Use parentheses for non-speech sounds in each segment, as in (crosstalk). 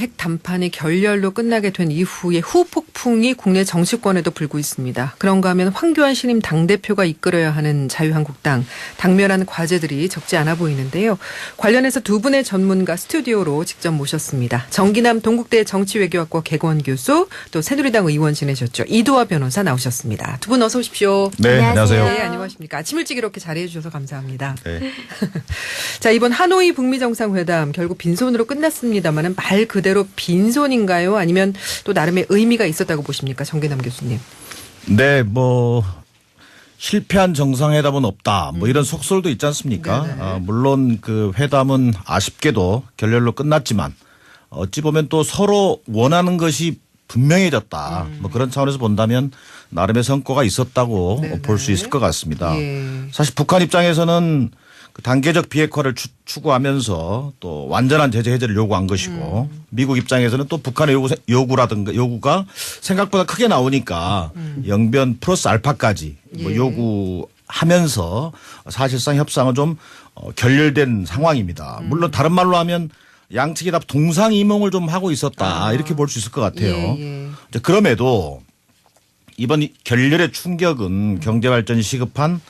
핵 담판이 결렬로 끝나게 된 이후에 후폭풍이 국내 정치권에도 불고 있습니다. 그런가 하면 황교안 신임 당대표가 이끌어야 하는 자유한국당 당면한 과제들이 적지 않아 보이는데요. 관련해서 두 분의 전문가 스튜디오로 직접 모셨습니다. 정기남 동국대 정치외교학과 개건 교수 또 새누리당 의원 지내셨죠. 이두화 변호사 나오셨습니다. 두 분 어서 오십시오. 네, 안녕하세요. 안녕하세요. 네, 안녕하십니까. 아침 일찍 이렇게 자리해 주셔서 감사합니다. 네. (laughs) 자, 이번 하노이 북미 정상회담 결국 빈손으로 끝났습니다만은 말 그대로 빈손인가요? 아니면 또 나름의 의미가 있었다고 보십니까? 정계남 교수님. 네, 뭐 실패한 정상회담은 없다. 뭐 이런 속설도 있지 않습니까? 음. 네네. 아, 물론 그 회담은 아쉽게도 결렬로 끝났지만 어찌 보면 또 서로 원하는 것이 분명해졌다. 음. 뭐 그런 차원에서 본다면 나름의 성과가 있었다고 네네. 볼수 있을 것 같습니다. 예. 사실 북한 입장에서는 그 단계적 비핵화를 추, 추구하면서 또 완전한 제재 해제를 요구한 것이고 음. 미국 입장에서는 또 북한의 요구, 요구라든가 요구가 생각보다 크게 나오니까 영변 플러스 알파까지 뭐 음. 예. 요구하면서 사실상 협상은 좀 어, 결렬된 상황입니다. 음. 물론 다른 말로 하면 양측이 다 동상이몽을 좀 하고 있었다 아. 이렇게 볼 수 있을 것 같아요. 예, 예. 그럼에도 이번 이 결렬의 충격은 경제 발전이 시급한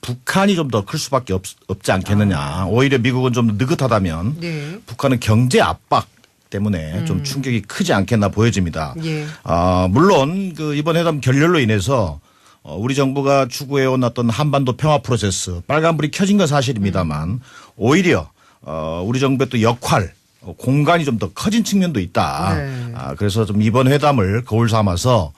북한이 좀 더 클 수밖에 없, 지 않겠느냐. 오히려 미국은 좀 느긋하다면 네. 북한은 경제 압박 때문에 좀 충격이 크지 않겠나 보여집니다. 예. 아, 물론 그 이번 회담 결렬로 인해서 어, 우리 정부가 추구해온 어떤 한반도 평화 프로세스 빨간불이 켜진 건 사실입니다만 오히려 어, 우리 정부의 또 역할 어, 공간이 좀 더 커진 측면도 있다. 네. 아, 그래서 좀 이번 회담을 거울 삼아서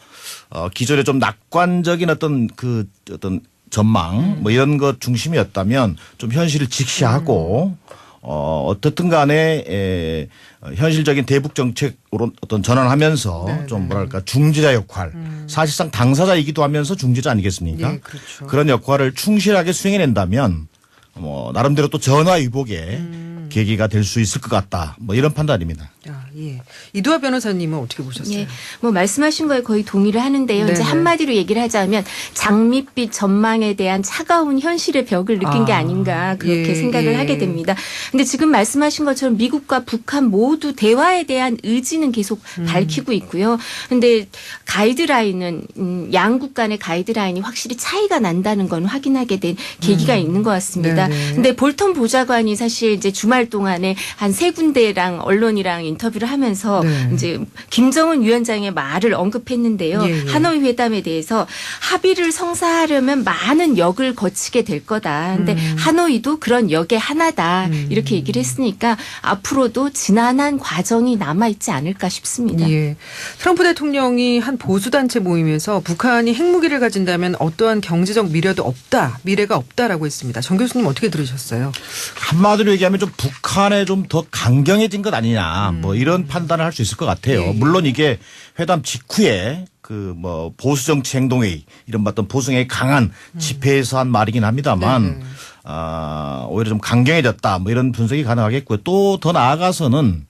어, 기존에 좀 낙관적인 어떤 그 어떤 전망 뭐 이런 것 중심이었다면 좀 현실을 직시하고 어, 어떻든 간에 에, 어, 현실적인 대북 정책으로 어떤 전환하면서 좀 뭐랄까 중재자 역할 사실상 당사자이기도 하면서 중재자 아니겠습니까? 예, 그렇죠. 그런 역할을 충실하게 수행해낸다면 뭐 나름대로 또 전화위복의 계기가 될 수 있을 것 같다. 뭐 이런 판단입니다. 아, 예. 이두화 변호사님은 어떻게 보셨어요? 예, 뭐 말씀하신 거에 거의 동의를 하는데요. 네네. 이제 한마디로 얘기를 하자면 장밋빛 전망에 대한 차가운 현실의 벽을 느낀 게 아, 아닌가 그렇게 예, 생각을 예. 하게 됩니다. 근데 지금 말씀하신 것처럼 미국과 북한 모두 대화에 대한 의지는 계속 음. 밝히고 있고요. 근데 가이드라인은 음, 양국 간의 가이드라인이 확실히 차이가 난다는 건 확인하게 된 계기가 있는 것 같습니다. 음. 네네. 근데 볼턴 보좌관이 사실 이제 주말 동안에 한 세 군데랑 언론이랑 인터뷰를 하면서 네. 이제 김정은 위원장의 말을 언급했는데요. 예, 예. 하노이 회담에 대해서 합의를 성사하려면 많은 역을 거치게 될 거다. 근데 음. 하노이도 그런 역의 하나다. 이렇게 얘기를 했으니까 앞으로도 지난한 과정이 남아 있지 않을까 싶습니다. 예. 트럼프 대통령이 한 보수 단체 모임에서 북한이 핵무기를 가진다면 어떠한 경제적 미래도 없다, 미래가 없다라고 했습니다. 정 교수님 어떻게 들으셨어요? 한마디로 얘기하면 좀 북한에 좀 더 강경해진 것 아니냐 뭐 이런 판단을 할 수 있을 것 같아요. 예, 예. 물론 이게 회담 직후에 그 뭐 보수 정치 행동회의 이런 어떤 보수의 강한 집회에서 한 말이긴 합니다만 음. 네. 아 오히려 좀 강경해졌다 뭐 이런 분석이 가능하겠고요. 또 더 나아가서는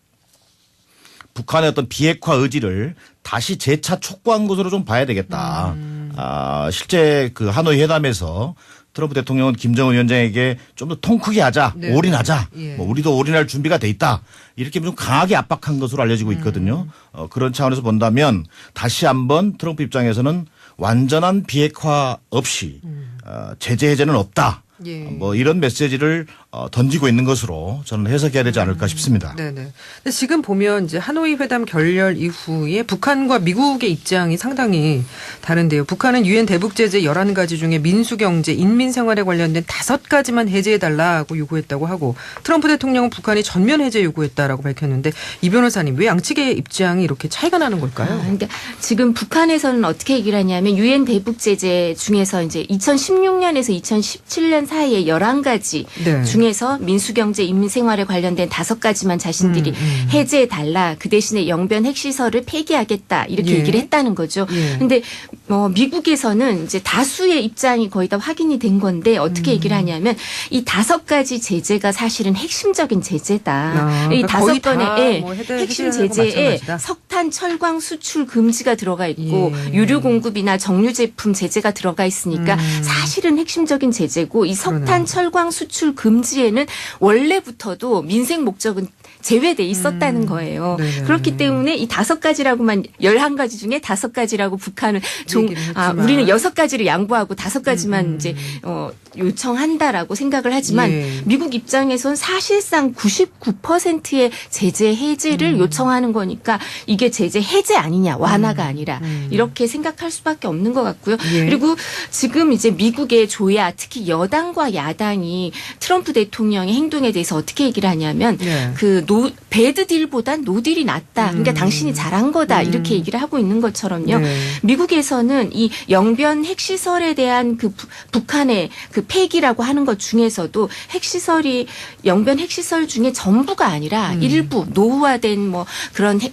북한의 어떤 비핵화 의지를 다시 재차 촉구한 것으로 좀 봐야 되겠다. 음. 아, 실제 그 하노이 회담에서 트럼프 대통령은 김정은 위원장에게 좀 더 통 크게 하자, 네. 올인하자, 예. 뭐 우리도 올인할 준비가 돼 있다. 이렇게 좀 강하게 압박한 것으로 알려지고 있거든요. 어, 그런 차원에서 본다면 다시 한번 트럼프 입장에서는 완전한 비핵화 없이 어, 제재 해제는 없다. 예. 뭐 이런 메시지를 어, 던지고 있는 것으로 저는 해석해야 되지 않을까 싶습니다. 네네. 근데 지금 보면 이제 하노이 회담 결렬 이후에 북한과 미국의 입장이 상당히 다른데요. 북한은 유엔 대북 제재 11가지 중에 민수 경제, 인민 생활에 관련된 다섯 가지만 해제해 달라고 요구했다고 하고 트럼프 대통령은 북한이 전면 해제 요구했다라고 밝혔는데 이 변호사님 왜 양측의 입장이 이렇게 차이가 나는 걸까요? 아, 그러니까 지금 북한에서는 어떻게 얘기를 하냐면 유엔 대북 제재 중에서 이제 2016년에서 2017년 사이에 11가지 네. 중 에서 민수경제 인민생활에 관련된 다섯 가지만 자신들이 음, 음. 해제해 달라. 그 대신에 영변 핵시설을 폐기하겠다. 이렇게 예. 얘기를 했다는 거죠. 예. 근데 뭐 미국에서는 이제 다수의 입장이 거의 다 확인이 된 건데 어떻게 음. 얘기를 하냐면 이 다섯 가지 제재가 사실은 핵심적인 제재다. 아, 이 그러니까 거의 다섯 다 건의 예, 뭐 해제- 핵심 제재에 마찬가지다. 석탄, 철광 수출 금지가 들어가 있고 예. 유류 공급이나 정유 제품 제재가 들어가 있으니까 음. 사실은 핵심적인 제재고 이 석탄, 그러네요. 철광 수출 금지에는 원래부터도 민생 목적은 제외돼 있었다는 거예요. 음. 네네. 그렇기 때문에 이 다섯 가지라고만 열한 가지 중에 다섯 가지라고 북한은 종, 아. 우리는 여섯 가지를 양보하고 다섯 가지만 음, 음. 이제 어, 요청한다라고 생각을 하지만 예. 미국 입장에선 사실상 99%의 제재 해제를 요청하는 거니까 이게 제재 해제 아니냐 완화가 아니라 음. 이렇게 생각할 수밖에 없는 것 같고요. 예. 그리고 지금 이제 미국의 조야 특히 여당과 야당이 트럼프 대통령의 행동에 대해서 어떻게 얘기를 하냐면 네. 그 노, 배드 딜보단 노딜이 낫다. 그러니까 음. 당신이 잘한 거다. 이렇게 얘기를 하고 있는 것처럼요. 네. 미국에서는 이 영변 핵시설에 대한 그 부- 북한의 그 폐기라고 하는 것 중에서도 핵시설이 영변 핵시설 중에 전부가 아니라 음. 일부 노후화된 뭐 그런 핵,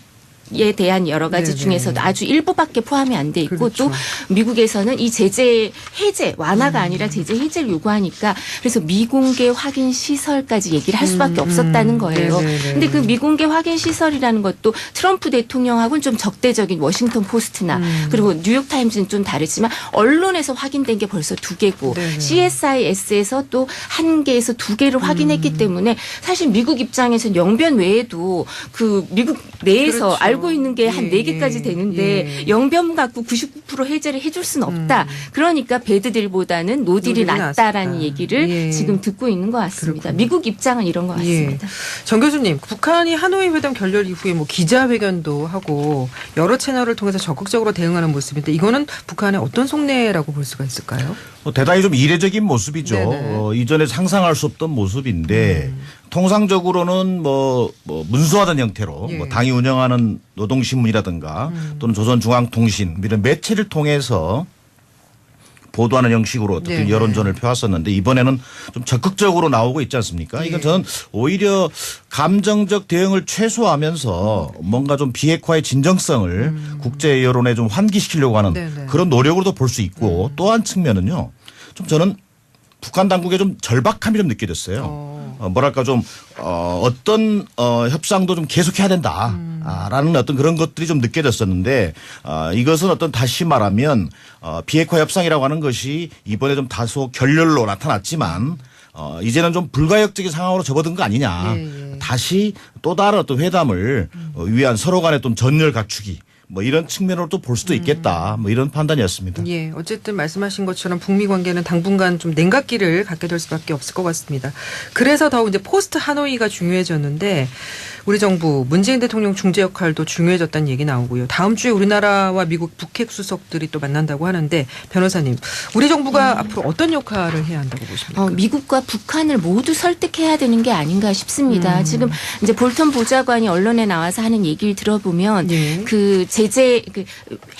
에 대한 여러 가지 네네. 중에서도 아주 일부밖에 포함이 안 돼 있고 그렇죠. 또 미국에서는 이 제재 해제 완화가 아니라 제재 해제를 요구하니까 그래서 미공개 확인 시설까지 얘기를 할 수밖에 음, 없었다는 음. 거예요. 네네네. 근데 그 미공개 확인 시설이라는 것도 트럼프 대통령하고는 좀 적대적인 워싱턴 포스트나 음. 그리고 뉴욕 타임즈는 좀 다르지만 언론에서 확인된 게 벌써 두 개고 네네. CSIS에서 또 한 개에서 두 개를 음. 확인했기 때문에 사실 미국 입장에서는 영변 외에도 그 미국 내에서 그렇죠. 알고 있는 게한 예, 네 개까지 예, 되는데 예. 영변 갖고 99% 해제를 해줄 수는 없다. 음. 그러니까 배드딜보다는 노딜이 낫다라는 낫다. 얘기를 예. 지금 듣고 있는 것 같습니다. 그렇군요. 미국 입장은 이런 것 같습니다. 정 교수님, 북한이 하노이 회담 결렬 이후에 뭐 기자회견도 하고 여러 채널을 통해서 적극적으로 대응하는 모습인데 이거는 북한의 어떤 속내라고 볼 수가 있을까요? 뭐 대단히 좀 이례적인 모습이죠. 네네. 음. 어, 이전에 상상할 수 없던 모습인데 통상적으로는 뭐, 뭐 문서화된 형태로 예. 뭐 당이 운영하는 노동신문이라든가 음. 또는 조선중앙통신 이런 매체를 통해서 보도하는 형식으로 어떻게 네네. 여론전을 펴왔었는데 이번에는 좀 적극적으로 나오고 있지 않습니까? 이건 예. 저는 오히려 감정적 대응을 최소화하면서 뭔가 좀 비핵화의 진정성을 국제 여론에 좀 환기시키려고 하는 음. 네네. 그런 노력으로도 볼 수 있고 또한 측면은요. 좀 저는 북한 당국의 좀 절박함이 좀 느껴졌어요. 어. 어, 뭐랄까 좀 어, 어떤 어, 협상도 좀 계속해야 된다. 음. 아, 라는 어떤 그런 것들이 좀 느껴졌었는데 어, 이것은 어떤 다시 말하면 어, 비핵화 협상이라고 하는 것이 이번에 좀 다소 결렬로 나타났지만 어, 이제는 좀 불가역적인 상황으로 접어든 거 아니냐. 예, 음. 예. 다시 또 다른 어떤 회담을 어, 위한 서로 간의 좀 전열 갖추기 뭐 이런 측면으로 또볼 수도 있겠다. 뭐 이런 판단이었습니다. 예, 어쨌든 말씀하신 것처럼 북미 관계는 당분간 좀 냉각기를 갖게 될 수밖에 없을 것 같습니다. 그래서 더욱 이제 포스트 하노이가 중요해졌는데 우리 정부 문재인 대통령 중재 역할도 중요해졌다는 얘기 나오고요. 다음 주에 우리나라와 미국 북핵 수석들이 또 만난다고 하는데 변호사님, 우리 정부가 앞으로 어떤 역할을 해야 한다고 보십니까? 어, 미국과 북한을 모두 설득해야 되는 게 아닌가 싶습니다. 음. 지금 이제 볼턴 보좌관이 언론에 나와서 하는 얘기를 들어보면 예. 그 제재 그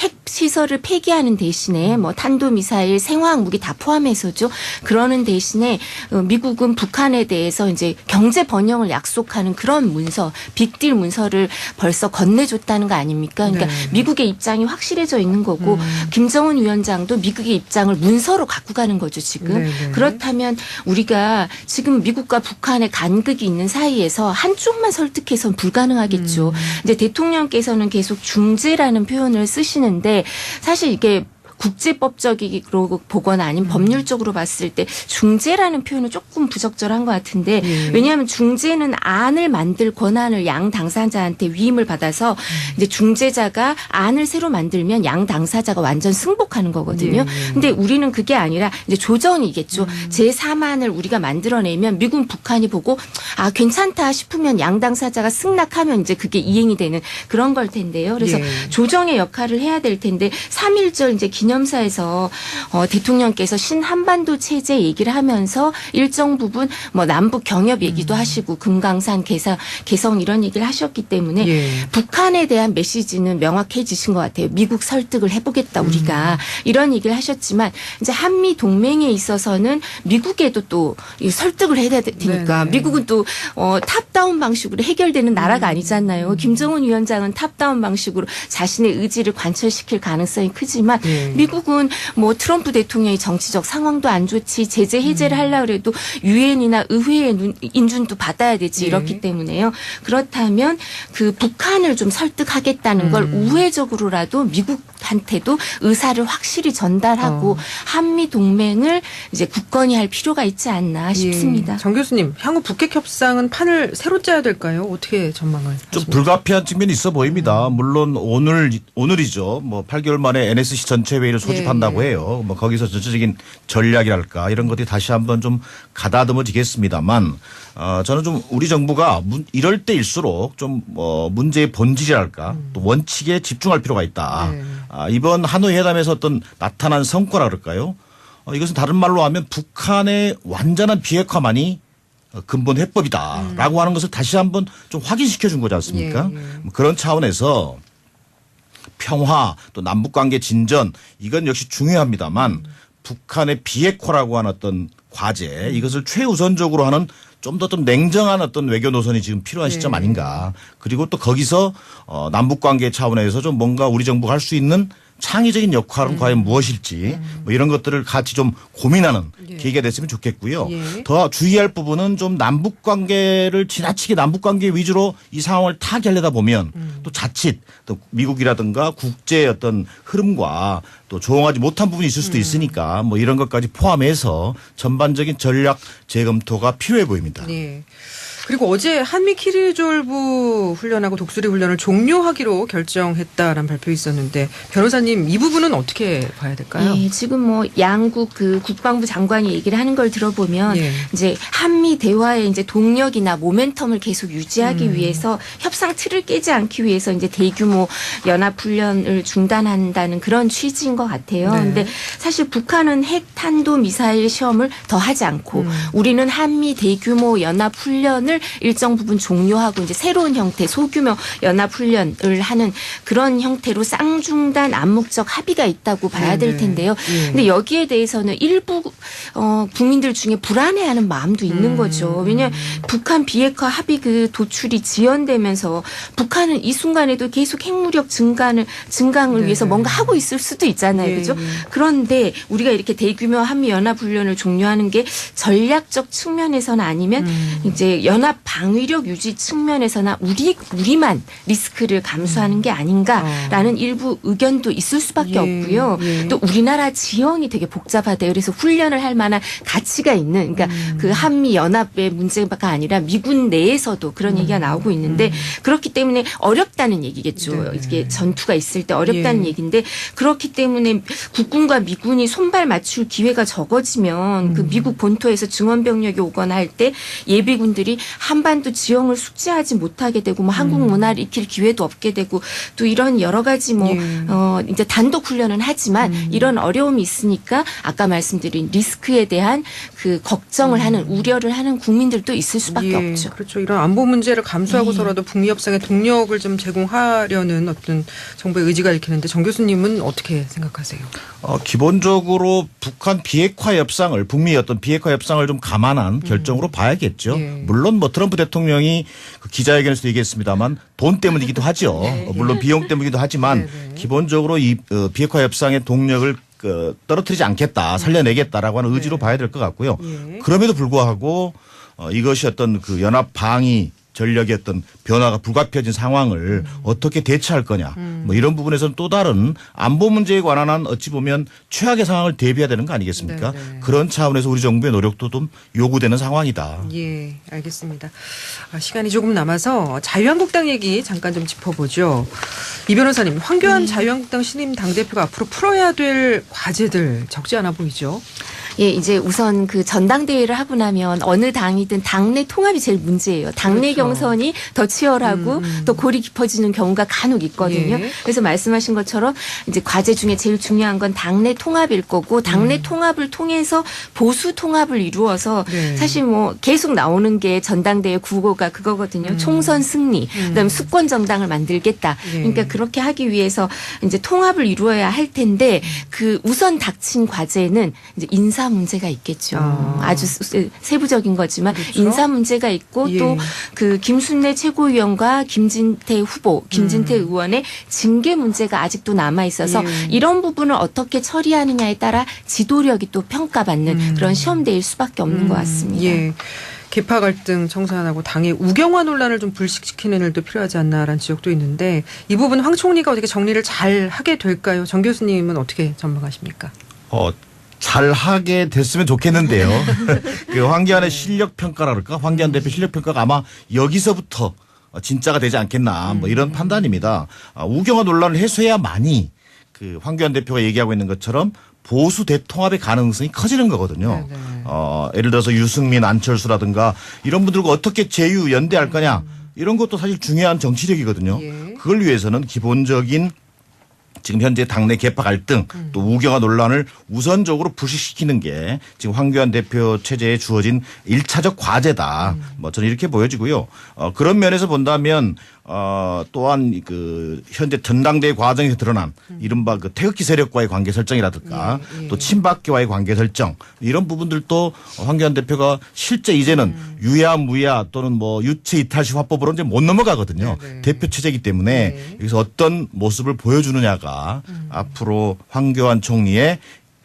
핵 시설을 폐기하는 대신에 뭐 탄도 미사일, 생화학 무기 다 포함해서죠. 그러는 대신에 어, 미국은 북한에 대해서 이제 경제 번영을 약속하는 그런 문서, 빅딜 문서를 벌써 건네줬다는 거 아닙니까? 그러니까 네. 미국의 입장이 확실해져 있는 거고 음. 김정은 위원장도 미국의 입장을 문서로 갖고 가는 거죠 지금. 네네. 그렇다면 우리가 지금 미국과 북한의 간극이 있는 사이에서 한쪽만 설득해서는 불가능하겠죠. 이제 대통령께서는 계속 중재라는 표현을 쓰시는데 사실 이게 국제법적으로 보거나 아니면 법률적으로 봤을 때 중재라는 표현은 조금 부적절한 것 같은데 예. 왜냐하면 중재는 안을 만들 권한을 양 당사자한테 위임을 받아서 이제 중재자가 안을 새로 만들면 양 당사자가 완전 승복하는 거거든요. 예, 예. 근데 우리는 그게 아니라 이제 조정이겠죠. 제 4만을 우리가 만들어내면 미국 북한이 보고 아 괜찮다 싶으면 양 당사자가 승낙하면 이제 그게 이행이 되는 그런 걸 텐데요. 그래서 예. 조정의 역할을 해야 될 텐데 3.1절 이제 기념사에서 어, 대통령께서 신한반도 체제 얘기를 하면서 일정 부분 뭐 남북 경협 얘기도 음. 하시고 금강산 개성 개성 이런 얘기를 하셨기 때문에 예. 북한에 대한 메시지는 명확해지신 것 같아요. 미국 설득을 해보겠다 우리가 이런 얘기를 하셨지만 이제 한미 동맹에 있어서는 미국에도 또이 설득을 해야 되니까 네네. 미국은 또 어, 탑다운 방식으로 해결되는 나라가 아니잖아요. 김정은 위원장은 탑다운 방식으로 자신의 의지를 관철시킬 가능성이 크지만 예. 미국은 뭐 트럼프 대통령이 정치적 상황도 안 좋지 제재 해제를 하려고 해도 유엔이나 의회의 눈- 인준도 받아야 되지 예. 이렇기 때문에요. 그렇다면 그 북한을 좀 설득하겠다는 걸 음. 우회적으로라도 미국한테도 의사를 확실히 전달하고 어. 한미 동맹을 이제 굳건히 할 필요가 있지 않나 싶습니다. 예. 정 교수님, 향후 북핵 협상은 판을 새로 짜야 될까요? 어떻게 전망을? 좀 하십니까? 불가피한 측면이 있어 보입니다. 물론 오늘 오늘이죠. 뭐 8개월 만에 NSC 전체 회의 를 소집한다고 예, 예. 해요. 뭐 거기서 전체적인 전략이랄까 이런 것들이 다시 한번 좀 가다듬어지겠습니다만 어 저는 좀 우리 정부가 문- 이럴 때일수록 좀 어, 문제의 본질이랄까 또 원칙에 집중할 필요가 있다. 네. 아, 이번 하노이 회담에서 어떤 나타난 성과라 그럴까요? 어, 이것은 다른 말로 하면 북한의 완전한 비핵화만이 어, 근본 해법이다라고 하는 것을 다시 한번 좀 확인시켜 준 거지 않습니까? 예, 예. 뭐 그런 차원에서 평화 또 남북 관계 진전 이건 역시 중요합니다만 북한의 비핵화라고 하는 어떤 과제 이것을 최우선적으로 하는 좀더좀 냉정한 어떤 외교 노선이 지금 필요한 시점 네. 아닌가. 그리고 또 거기서 어 남북 관계 차원에서 좀 뭔가 우리 정부가 할 수 있는 창의적인 역할은 과연 무엇일지 뭐 이런 것들을 같이 좀 고민하는 예. 계기가 됐으면 좋겠고요. 예. 더 주의할 부분은 좀 남북 관계를 지나치게 남북 관계 위주로 이 상황을 타개하려다 보면 음. 또 자칫 또 미국이라든가 국제의 어떤 흐름과 또 조응하지 못한 부분이 있을 수도 음. 있으니까 뭐 이런 것까지 포함해서 전반적인 전략 재검토가 필요해 보입니다. 예. 그리고 어제 한미 키리졸브 훈련하고 독수리 훈련을 종료하기로 결정했다라는 발표 있었는데 변호사님 이 부분은 어떻게 봐야 될까요? 예, 지금 뭐 양국 그 국방부 장관이 얘기를 하는 걸 들어보면 예. 이제 한미 대화의 이제 동력이나 모멘텀을 계속 유지하기 음. 위해서 협상 틀을 깨지 않기 위해서 이제 대규모 연합 훈련을 중단한다는 그런 취지인 것 같아요. 네. 근데 사실 북한은 핵 탄도 미사일 시험을 더 하지 않고 음. 우리는 한미 대규모 연합 훈련을 일정 부분 종료하고 이제 새로운 형태 소규모 연합 훈련을 하는 그런 형태로 쌍중단 암묵적 합의가 있다고 봐야 될 네네. 텐데요. 예. 근데 여기에 대해서는 일부 어, 국민들 중에 불안해하는 마음도 있는 음. 거죠. 왜냐 북한 비핵화 합의 그 도출이 지연되면서 북한은 이 순간에도 계속 핵무력 증강을 증강을 네네. 위해서 뭔가 하고 있을 수도 있잖아요. 예, 그죠? 예. 그런데 우리가 이렇게 대규모 한미 연합 훈련을 종료하는 게 전략적 측면에서는 아니면 음. 이제 연합 방위력 유지 측면에서나 우리 우리만 리스크를 감수하는 게 아닌가라는 일부 의견도 있을 수밖에 음. 어. 예, 없고요. 예. 또 우리나라 지형이 되게 복잡하대요. 그래서 훈련을 할 만한 가치가 있는 그러니까 음. 그 한미 연합의 문제가 아니라 미군 내에서도 그런 음. 얘기가 나오고 있는데 그렇기 때문에 어렵다는 얘기겠죠. 네네. 이게 전투가 있을 때 어렵다는 예. 얘기인데 그렇기 때문에 국군과 미군이 손발 맞출 기회가 적어지면 그 미국 본토에서 증원 병력이 오거나 할 때 예비군들이 한반도 지형을 숙지하지 못하게 되고 뭐 한국 문화를 익힐 기회도 없게 되고 또 이런 여러 가지 뭐 예. 어, 이제 단독 훈련은 하지만 이런 어려움이 있으니까 아까 말씀드린 리스크에 대한 그 걱정을 하는 우려를 하는 국민들도 있을 수밖에 예, 없죠. 그렇죠. 이런 안보 문제를 감수하고서라도 북미 협상에 동력을 좀 제공하려는 어떤 정부의 의지가 읽히는데 정 교수님은 어떻게 생각하세요? 어, 기본적으로 북한 비핵화 협상을 북미 어떤 비핵화 협상을 좀 감안한 결정으로 봐야겠죠. 예. 물론 뭐 트럼프 대통령이 그 기자회견에서도 얘기했습니다만 돈 때문이기도 하죠. 어, 물론 비용 때문이기도 하지만 네, 네. 기본적으로 이 어, 비핵화 협상의 동력을 그, 떨어뜨리지 않겠다, 살려내겠다라고 하는 의지로 봐야 될 것 같고요. 예. 그럼에도 불구하고 어, 이것이 어떤 그 연합 방위 전력의 어떤 변화가 불가피해진 상황을 음. 어떻게 대처할 거냐. 뭐 이런 부분에서는 또 다른 안보 문제에 관한 한 어찌 보면 최악의 상황을 대비해야 되는 거 아니겠습니까? 네, 네. 그런 차원에서 우리 정부의 노력도 좀 요구되는 상황이다. 예, 알겠습니다. 아, 시간이 조금 남아서 자유한국당 얘기 잠깐 좀 짚어보죠. 이 변호사님, 황교안 자유한국당 신임 당대표가 앞으로 풀어야 될 과제들 적지 않아 보이죠? 예, 이제 우선 그 전당대회를 하고 나면 어느 당이든 당내 통합이 제일 문제예요. 당내 그렇죠. 경선이 더 치열하고 또 골이 깊어지는 경우가 간혹 있거든요. 예. 그래서 말씀하신 것처럼 이제 과제 중에 제일 중요한 건 당내 통합일 거고 당내 통합을 통해서 보수 통합을 이루어서 네. 사실 뭐 계속 나오는 게 전당대회 구호가 그거거든요. 총선 승리, 그다음에 수권 정당을 만들겠다. 예. 그러니까 그렇게 하기 위해서 이제 통합을 이루어야 할 텐데 그 우선 닥친 과제는 이제 인사 인사 문제가 있겠죠. 아. 아. 주 세부적인 거지만 그렇죠. 인사 문제가 있고 예. 또그 김순례 최고위원과 김진태 후보, 김진태 의원의 징계 문제가 아직도 남아 있어서 음. 예. 이런 부분을 어떻게 처리하느냐에 따라 지도력이 또 평가받는 음. 그런 시험대일 수밖에 없는 것 음, 같습니다. 예. 개파 갈등 청산하고 당의 우경화 논란을 좀 불식시키는 일도 필요하지 않나라는 지적도 있는데 이 부분 황 총리가 어떻게 정리를 잘 하게 될까요? 정 교수님은 어떻게 전망하십니까? 어, 잘 하게 됐으면 좋겠는데요. (laughs) 그 황교안의 실력 평가라 그럴까? 황교안 대표 실력 평가가 아마 여기서부터 어, 진짜가 되지 않겠나 뭐 이런 판단입니다. 아, 우경화 논란을 해소해야만이 그 황교안 대표가 얘기하고 있는 것처럼 보수 대통합의 가능성이 커지는 거거든요. 네, 네. 어, 예를 들어서 유승민, 안철수라든가 이런 분들과 어떻게 제휴 연대할 거냐 이런 것도 사실 중요한 정치력이거든요. 예. 그걸 위해서는 기본적인 지금 현재 당내 개파 갈등 또 우경화 논란을 우선적으로 불식시키는 게 지금 황교안 대표 체제에 주어진 일차적 과제다. 뭐 저는 이렇게 보여지고요. 어, 그런 면에서 본다면 어, 또한 그 현재 전당대회 과정에서 드러난 이른바 그 태극기 세력과의 관계 설정이라든가 예, 예. 또 친박계와의 관계 설정 이런 부분들도 황교안 대표가 실제 이제는 유야 무야 또는 뭐 유체 이탈시 화법으로 이제 못 넘어가거든요. 네, 네. 대표 체제이기 때문에 네. 여기서 어떤 모습을 보여주느냐가 앞으로 황교안 총리의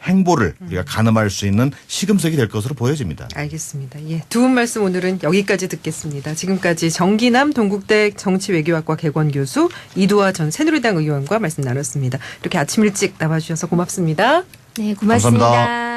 행보를 우리가 가늠할 수 있는 시금석이 될 것으로 보여집니다. 알겠습니다. 예. 두 분 말씀 오늘은 여기까지 듣겠습니다. 지금까지 정기남 동국대 정치외교학과 개관 교수 이두화 전 새누리당 의원과 말씀 나눴습니다. 이렇게 아침 일찍 나와주셔서 고맙습니다. 네, 고맙습니다. 감사합니다.